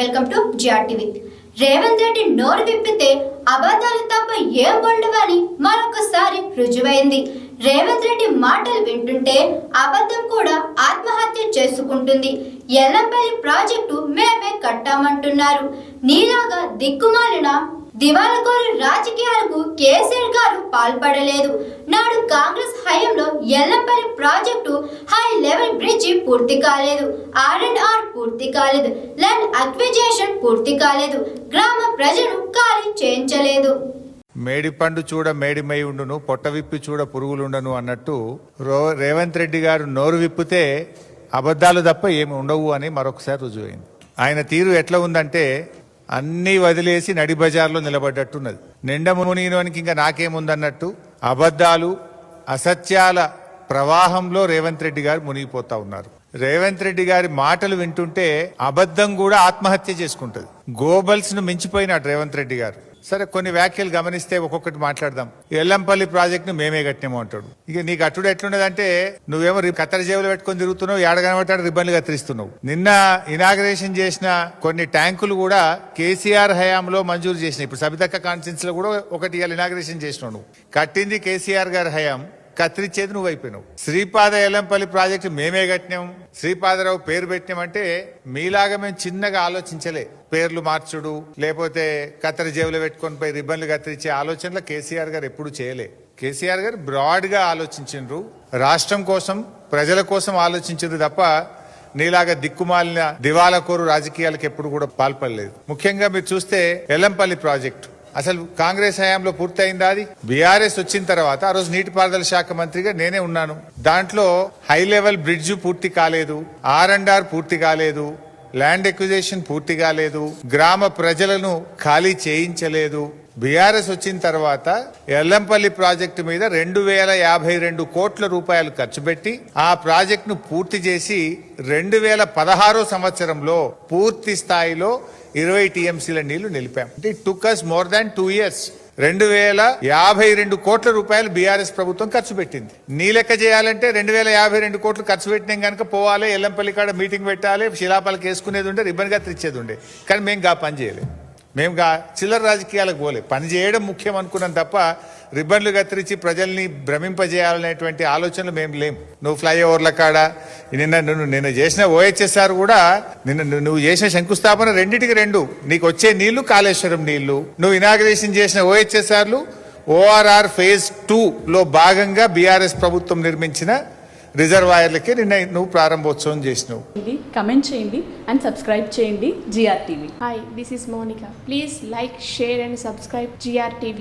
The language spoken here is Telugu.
Welcome to GR TV Revanth Reddy నోరు విప్పితే అబద్ధాలు తప్ప ఏం ఉండవని మరొకసారి రుజువైంది. రేవంత్ రెడ్డి మాటలు వింటుంటే అబద్ధం కూడా ఆత్మహత్య చేసుకుంటుంది. ఎల్లంపల్లి ప్రాజెక్టు మేమే కట్టామంటున్నారు. నీలాగా దిక్కుమాలిన దివాలకోరు రాజకీయాలకు కేసీఆర్ గారు పాల్పడలేదు. నాడు కాంగ్రెస్ హయాంలో Yellampalli project high level bridge పూర్తి కాలేదు. ఆర్ అండ్ ఆర్ పూర్తి కాలేదు. ల్యాండ్ అక్విజేషన్ పూర్తి కాలేదు. గ్రామ ప్రజలు ఖాళీ చేయించలేదు. మేడి పండు చూడ మేడిమై ఉండును పొట్ట విప్పి చూడ పురుగులుండను అన్నట్టు రో రేవంత్ రెడ్డి గారు నోరు విప్పితే అబద్ధాలు తప్ప ఏమి ఉండవు అని మరొకసారి రుజువైంది ఆయన తీరు ఎట్లా ఉందంటే అన్నీ వదిలేసి నడి బజార్లో నిలబడ్డట్టున్నది. నిండ మునిగినోనికి ఇంకా నాకేముందన్నట్టు అబద్ధాలు అసత్యాల ప్రవాహంలో రేవంత్ రెడ్డి గారు మునిగిపోతా ఉన్నారు. రేవంత్ రెడ్డి గారి మాటలు వింటుంటే అబద్ధం కూడా ఆత్మహత్య చేసుకుంటది. గోబల్స్ను మించిపోయినాడు రేవంత్ రెడ్డి గారు. సరే కొన్ని వ్యాఖ్యలు గమనిస్తే ఒక్కొక్కటి మాట్లాడదాం. ఎల్లంపల్లి ప్రాజెక్టును మేమే కట్టినాము అంటాడు. ఇక నీకు అట్టుడు ఎట్లున్నదంటే నువ్వేమో రి- జేబులు పెట్టుకొని తిరుగుతున్నావు ఏడ కనబట్టాడు రిబ్బన్లు కత్తిరిస్తున్నావు. నిన్న ఇనాగ్రేషన్ చేసిన కొన్ని ట్యాంకులు కూడా కేసీఆర్ హయాంలో మంజూరు చేసినాయి. ఇప్పుడు సబితక్క కాన్ఫరెన్స్లో కూడా ఒకటి ఇవాళ ఇనాగ్రేషన్ చేసినావు నువ్వు. కట్టింది కేసీఆర్ గారి హయాం. కత్తిరించేది నువ్వు అయిపోయినావు శ్రీపాద ఎలంపల్లి ప్రాజెక్టు మేమే కట్టినాం. శ్రీపాదరావు పేరు పెట్టినామంటే మీలాగా మేము చిన్నగా ఆలోచించలే. పేర్లు మార్చుడు లేకపోతే కత్తెర జేబులో పెట్టుకొని పోయి రిబ్బన్లు కత్తిరించే ఆలోచనలు కేసీఆర్ గారు ఎప్పుడు చేయలే. కేసీఆర్ గారు బ్రాడ్గా ఆలోచించిండ్రు. రాష్ట్రం కోసం ప్రజల కోసం ఆలోచించింది తప్ప నీలాగా దిక్కుమాలిన దివాలకోరు రాజకీయాలకు ఎప్పుడు కూడా పాల్పడలేదు. ముఖ్యంగా మీరు చూస్తే ఎల్లంపల్లి ప్రాజెక్టు. అసలు కాంగ్రెస్ హయాంలో పూర్తయిందా అది? బీఆర్ఎస్ వచ్చిన తర్వాత ఆ రోజు నీటిపారుదల శాఖ మంత్రిగా నేనే ఉన్నాను. దాంట్లో హై లెవెల్ బ్రిడ్జ్ పూర్తి కాలేదు. ఆర్ అండ్ ఆర్ పూర్తి కాలేదు. ల్యాండ్ ఎక్విజేషన్ పూర్తి కాలేదు గ్రామ ప్రజలను ఖాళీ చేయించలేదు. బీఆర్ఎస్ వచ్చిన తర్వాత ఎల్లంపల్లి ప్రాజెక్టు మీద రెండు వేల యాభై రెండు కోట్ల రూపాయలు ఖర్చు పెట్టి ఆ ప్రాజెక్టును పూర్తి చేసి రెండు వేల పదహారో సంవత్సరంలో పూర్తి స్థాయిలో ఇరవై టీఎంసీల నీళ్ళు నిలిపాం. అంటే it took us more than two years రెండు వేల యాభై రెండు కోట్ల రూపాయలు బీఆర్ఎస్ ప్రభుత్వం ఖర్చు పెట్టింది. నీ లెక్క చేయాలంటే రెండు వేల యాభై రెండు కోట్లు ఖర్చు పెట్టినాం కనుక పోవాలి ఎల్లంపల్లి కాడ మీటింగ్ పెట్టాలి శిలాపాలకు వేసుకునేది ఉండే రిబ్బన్గా తెచ్చేది ఉండే. కానీ మేము గా పని చేయలేదు. మేము గా చిల్లర రాజకీయాలకు పోలే. పని చేయడం ముఖ్యం అనుకున్నాం తప్ప రిబ్బన్లు కత్తిరించి ప్రజల్ని భ్రమింపజేయాలనేటువంటి ఆలోచనలు మేము లేము నువ్వు ఫ్లైఓవర్ల కాడ నిన్న నువ్వు నిన్న చేసిన ఓహెచ్ఎస్ఆర్ కూడా నిన్న నువ్వు- నువ్వు చేసిన శంకుస్థాపన రెండింటికి రెండు. నీకు వచ్చే నీళ్ళు కాళేశ్వరం నీళ్ళు. నువ్వు ఇనాగ్రేషన్ చేసిన ఓహెచ్ఎస్ఆర్లు ఓఆర్ఆర్ ఫేజ్ టూ లో భాగంగా బీఆర్ఎస్ ప్రభుత్వం నిర్మించిన రిజర్వాయర్లకి నిన్న నువ్వు ప్రారంభోత్సవం చేసినావు చేయండి కమెంట్ చేయండి అండ్ సబ్స్క్రైబ్ చేయండి GR TV Hi, this is Monica. Please like, share, and subscribe GRTV.